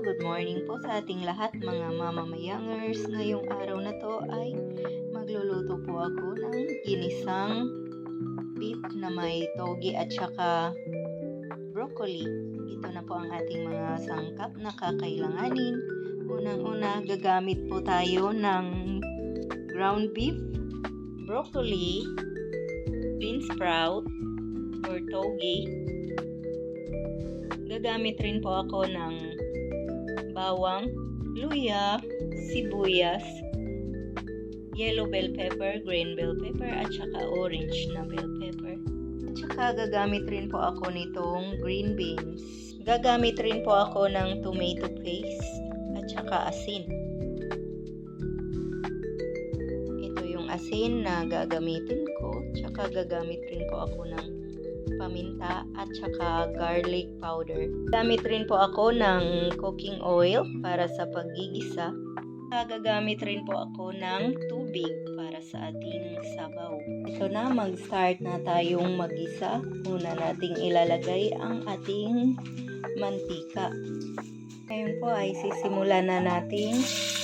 good morning po sa ating lahat mga mamamayangers. Ngayong araw na to ay magluluto po ako ng ginisang beef na may togi at saka broccoli. Ito na po ang ating mga sangkap na kakailanganin. Unang-una, gagamit po tayo ng ground beef, broccoli, bean sprout, or togi, gagamit rin po ako ng bawang, luya, sibuyas, yellow bell pepper, green bell pepper, at saka orange na bell pepper. At saka gagamit rin po ako nitong green beans. Gagamit rin po ako ng tomato paste at saka asin. Ito yung asin na gagamitin ko. Tsaka gagamit rin po ako ng paminta at saka garlic powder. Gamit rin po ako ng cooking oil para sa paggigisa. Gagamit rin po ako ng tubig para sa ating sabaw. Ito na, mag-start na tayong magisa. Una nating ilalagay ang ating mantika. Ngayon po ay sisimulan na nating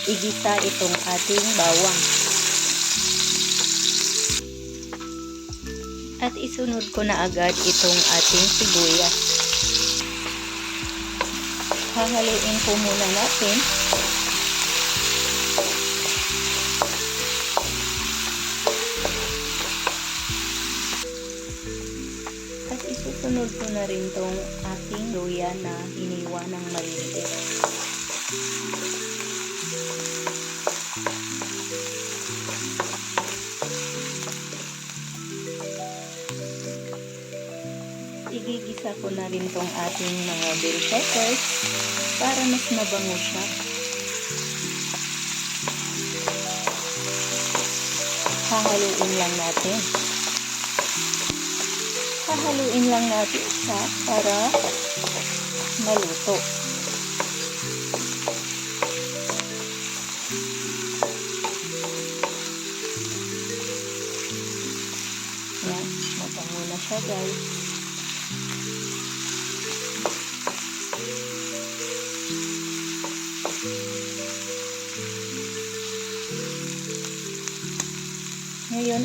igisa itong ating bawang. At isunod ko na agad itong ating sibuyas. Hahaluin po muna natin. At isusunod ko na rin tong ating luya na hiniwa ng maliliit. Ko na rin tong ating mga bell peppers para mas mabango siya. Hahaluin lang natin. Hahaluin lang natin siya para maluto.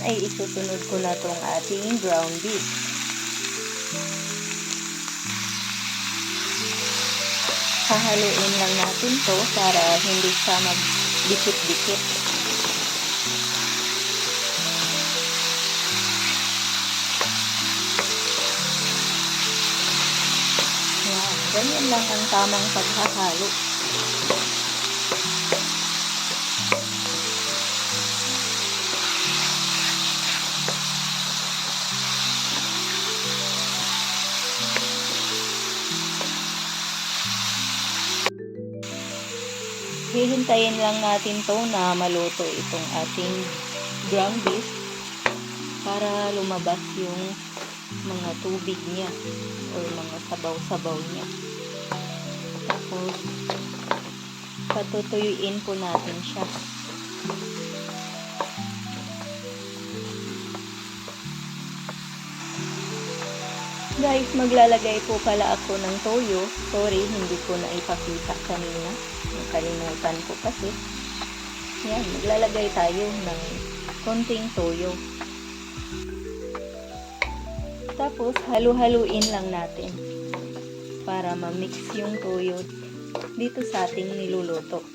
Ay isusunod ko na tong ating ground beef. Hahaluin lang natin to para hindi siya magdikit-dikit. Yan, ganyan lang ang tamang paghahalo. Hihintayin lang natin to na maluto itong ating ground beef para lumabas yung mga tubig niya or mga sabaw-sabaw niya. Tapos, patutuyuin po natin siya. Guys, maglalagay po pala ako ng toyo. Sorry, hindi ko na ipakita kanina. Nakalimutan ko kasi. Yan, maglalagay tayo ng konting toyo. Tapos, halu-haluin lang natin para ma-mix yung toyo dito sa ating niluluto.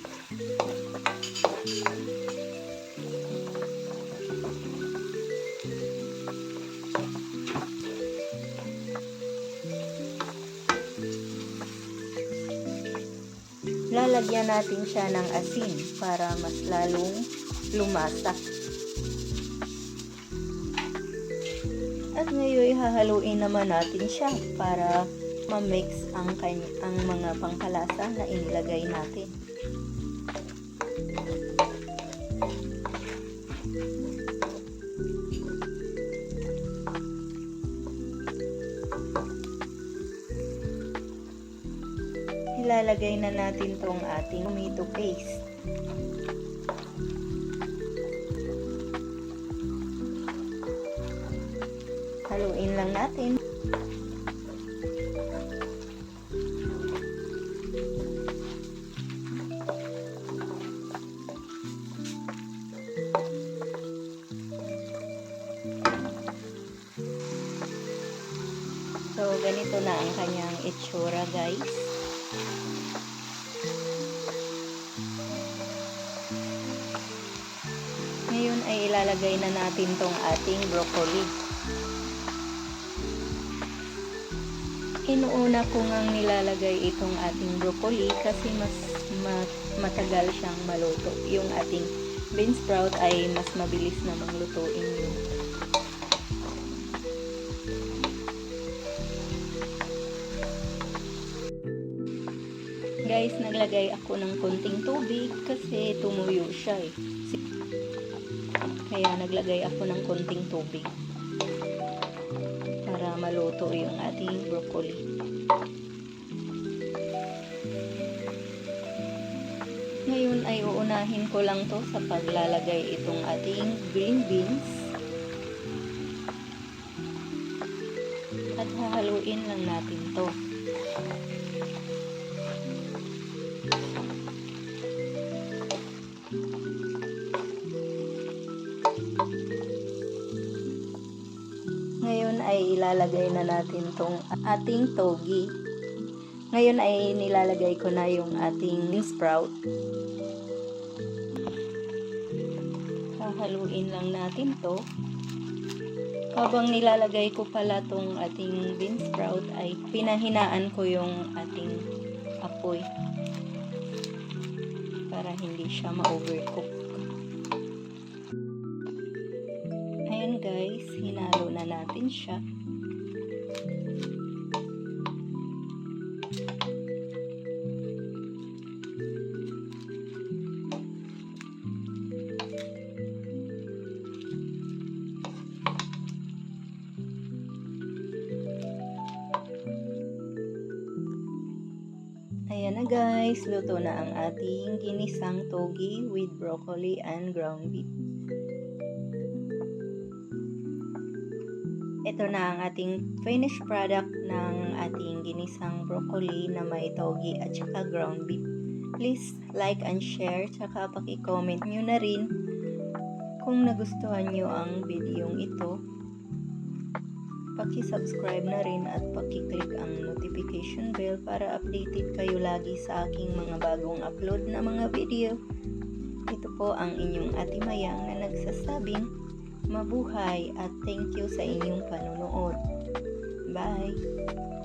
Lalagyan natin siya ng asin para mas lalong lumasa. At ngayon hahaluin naman natin siya para ma-mix ang, ang mga pangkalasa na inilagay natin. ilalagay na natin tong ating tomato paste. Haluin lang natin. So, ganito na ang kanyang itsura guys. Ngayon ay ilalagay na natin tong ating broccoli. Inuuna ko ngang nilalagay itong ating broccoli kasi mas ma- matagal siyang maluto. Yung ating bean sprout ay mas mabilis namang lutuin yun. Guys, naglagay ako ng konting tubig kasi tumuyo siya eh. Kaya naglagay ako ng konting tubig para maluto yung ating broccoli. Ngayon ay uunahin ko lang to sa paglalagay itong ating green beans. At hahaluin lang natin to. Ilalagay na natin tong ating togi. Ngayon ay nilalagay ko na yung ating sprout. Hahaluin lang natin to. Habang nilalagay ko pala tong ating bean sprout ay pinahinaan ko yung ating apoy para hindi siya ma-overcook. Ayan guys, hinalo na natin siya. Ayan na guys, luto na ang ating ginisang togi with broccoli and ground beef. Ito na ang ating finished product ng ating ginisang broccoli na may togi at saka ground beef. Please like and share tsaka paki-comment nyo na rin kung nagustuhan nyo ang videong ito. Paki-subscribe na rin at paki-click ang notification bell para updated kayo lagi sa aking mga bagong upload na mga video. Ito po ang inyong Ate Mayang na nagsasabing mabuhay at thank you sa inyong panonood. Bye!